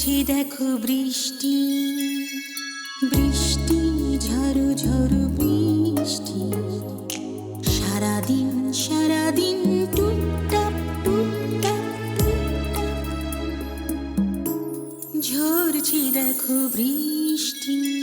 বুঝি দেখো বৃষ্টি বৃষ্টি ঝরু ঝরু বৃষ্টি। সারাদিন সারাদিন টুকটাপ টুকটাপ ঝরছি দেখো বৃষ্টি।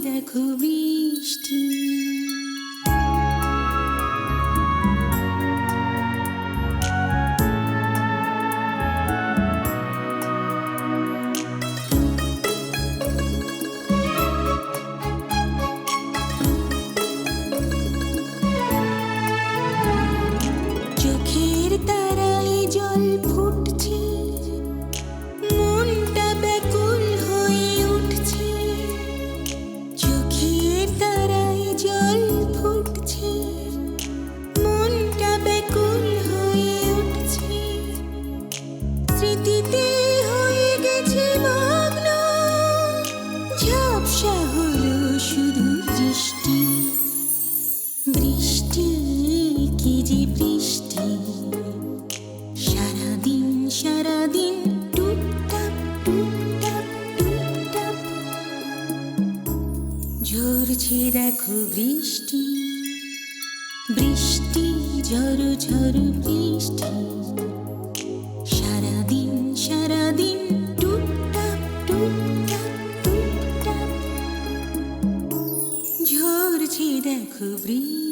দেখো বৃষ্টি ঝরছে দেখো বৃষ্টি। বৃষ্টি, ঝরু ঝরু বৃষ্টি। সারাদিন সারাদিন টুকটাক টুকটাক টুকটাক ঝরছে দেখো বৃষ্টি।